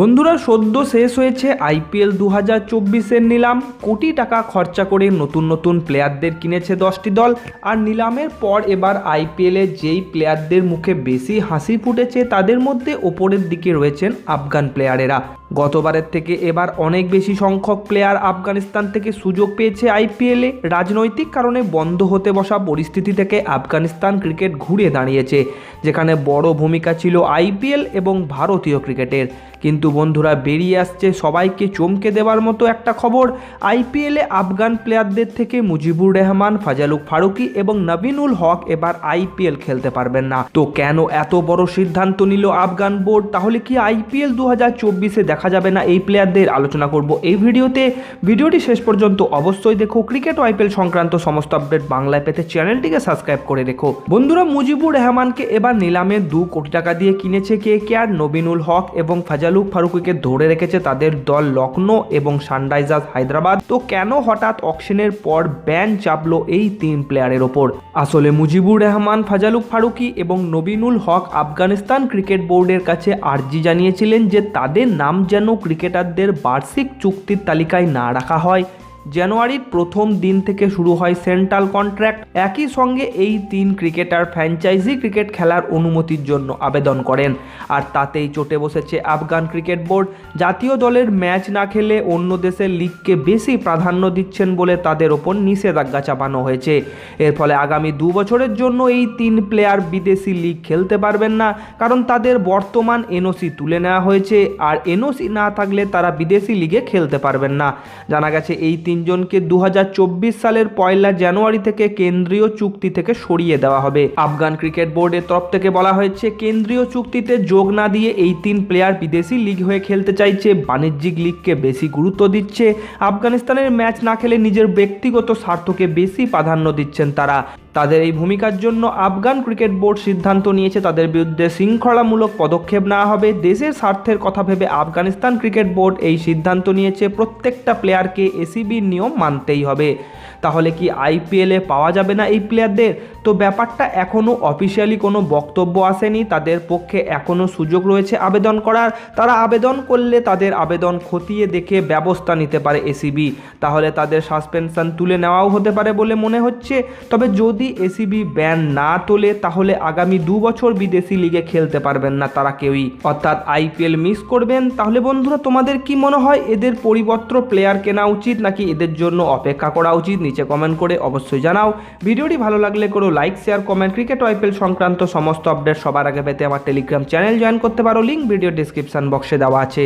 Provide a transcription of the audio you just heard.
বন্ধুরা, সদ্য শেষ হয়েছে আইপিএল দু হাজার চব্বিশের নিলাম। কোটি টাকা খরচা করে নতুন নতুন প্লেয়ারদের কিনেছে দশটি দল। আর নিলামের পর এবার আইপিএলে যেই প্লেয়ারদের মুখে বেশি হাসি ফুটেছে, তাদের মধ্যে ওপরের দিকে রয়েছেন আফগান প্লেয়ারেরা গতবারের থেকে এবার অনেক বেশি সংখ্যক প্লেয়ার আফগানিস্তান থেকে সুযোগ পেয়েছে আইপিএলে রাজনৈতিক কারণে বন্ধ হতে বসা পরিস্থিতি থেকে আফগানিস্তান ক্রিকেট ঘুরে দাঁড়িয়েছে, যেখানে বড় ভূমিকা ছিল আইপিএল এবং ভারতীয় ক্রিকেটের। কিন্তু বন্ধুরা, বেরিয়ে আসছে সবাইকে চমকে দেওয়ার মতো একটা খবর। আইপিএলে আফগান প্লেয়ারদের থেকে মুজিবুর রহমান, ফাজালুক ফারুকি এবং নবিনুল হক এবার আইপিএল খেলতে পারবেন না। তো কেন এত বড় সিদ্ধান্ত নিল আফগান বোর্ড? তাহলে কি আইপিএল দু হাজার চব্বিশে দেখা যাবে না, এই প্লেয়ারদের আলোচনা করব। এই ভিডিওতে, ভিডিওটি শেষ পর্যন্ত অবশ্যই দেখো। ক্রিকেট আইপিএল সংক্রান্ত সমস্ত আপডেট বাংলায় পেতে চ্যানেলটিকে সাবস্ক্রাইব করে রেখো। বন্ধুরা, মুজিবুর রহমানকে এবার নিলামে দু কোটি টাকা দিয়ে কিনেছে কে কে আর, নবিনুল হক এবং ফাজালুক ফারুকিকে ধরে রেখেছে তাদের দল লখনৌ এবং সানরাইজার্স হায়দ্রাবাদ। তো কেন হঠাৎ অকশনের পর ব্যান চাপলো এই তিন প্লেয়ারের ওপর? আসলে মুজিবুর রহমান, ফাজালুক ফারুকি এবং নবিনুল হক আফগানিস্তান ক্রিকেট বোর্ডের কাছে আর্জি জানিয়েছিলেন যে তাদের নাম যেন ক্রিকেটারদের বার্ষিক চুক্তির তালিকায় না রাখা হয়। জানুয়ারির প্রথম দিন থেকে শুরু হয় সেন্ট্রাল কন্ট্রাক্ট। একই সঙ্গে এই তিন ক্রিকেটার ফ্র্যাঞ্চাইজি ক্রিকেট খেলার অনুমতির জন্য আবেদন করেন। আর তাতেই চটে বসেছে আফগান ক্রিকেট বোর্ড। জাতীয় দলের ম্যাচ না খেলে অন্য দেশের লিগকে বেশি প্রাধান্য দিচ্ছেন বলে তাদের ওপর নিষেধাজ্ঞা চাপানো হয়েছে। এর ফলে আগামী দু বছরের জন্য এই তিন প্লেয়ার বিদেশি লিগ খেলতে পারবেন না, কারণ তাদের বর্তমান এনওসি তুলে নেওয়া হয়েছে। আর এনওসি না থাকলে তারা বিদেশি লিগে খেলতে পারবেন না। জানা গেছে, এই তিনজনকে দু হাজার চব্বিশ সালের পয়লা জানুয়ারি থেকে কেন্দ্রীয় চুক্তি থেকে সরিয়ে দেওয়া হবে। আফগান ক্রিকেট বোর্ডের তরফ থেকে বলা হয়েছে, কেন্দ্রীয় চুক্তিতে যোগ না দিয়ে এই তিন প্লেয়ার বিদেশি লিগ হয়ে খেলতে চাইছে। বাণিজ্যিক লিগকে বেশি গুরুত্ব দিচ্ছে। আফগানিস্তানের ম্যাচ না খেলে নিজের ব্যক্তিগত স্বার্থকে বেশি প্রাধান্য দিচ্ছেন তারা। তাদের এই ভূমিকার জন্য আফগান ক্রিকেট বোর্ড সিদ্ধান্ত নিয়েছে, তাদের বিরুদ্ধে শৃঙ্খলামূলক পদক্ষেপ নেওয়া হবে। দেশের স্বার্থের কথা ভেবে আফগানিস্তান ক্রিকেট বোর্ড এই সিদ্ধান্ত নিয়েছে, প্রত্যেকটা প্লেয়ারকে এসিবির নিয়ম মানতেই হবে। তাহলে কি আইপিএলে পাওয়া যাবে না এই প্লেয়ারদের তো ব্যাপারটা এখনও অফিসিয়ালি কোনো বক্তব্য আসেনি, তাদের পক্ষে এখনও সুযোগ রয়েছে আবেদন করার। তারা আবেদন করলে তাদের আবেদন খতিয়ে দেখে ব্যবস্থা নিতে পারে এসিবি তাহলে তাদের সাসপেনশন তুলে নেওয়াও হতে পারে বলে মনে হচ্ছে। তবে যদি এসিবি ব্যান না তোলে, তাহলে আগামী দু বছর বিদেশি লিগে খেলতে পারবেন না তারা কেউই। অর্থাৎ আইপিএল মিস করবেন। তাহলে বন্ধুরা, তোমাদের কি মনে হয়? এদের পরিবর্ত প্লেয়ার কেনা উচিত নাকি এদের জন্য অপেক্ষা করা উচিত? নিচে কমেন্ট করে অবশ্যই জানাও। ভিডিওটি ভালো লাগলে করো like share comment cricket IPL সংক্রান্ত সমস্ত আপডেট সবার আগে পেতে আমার টেলিগ্রাম চ্যানেল জয়েন করতে পারো। লিঙ্ক ভিডিও ডিসক্রিপশন বক্সে দেওয়া আছে।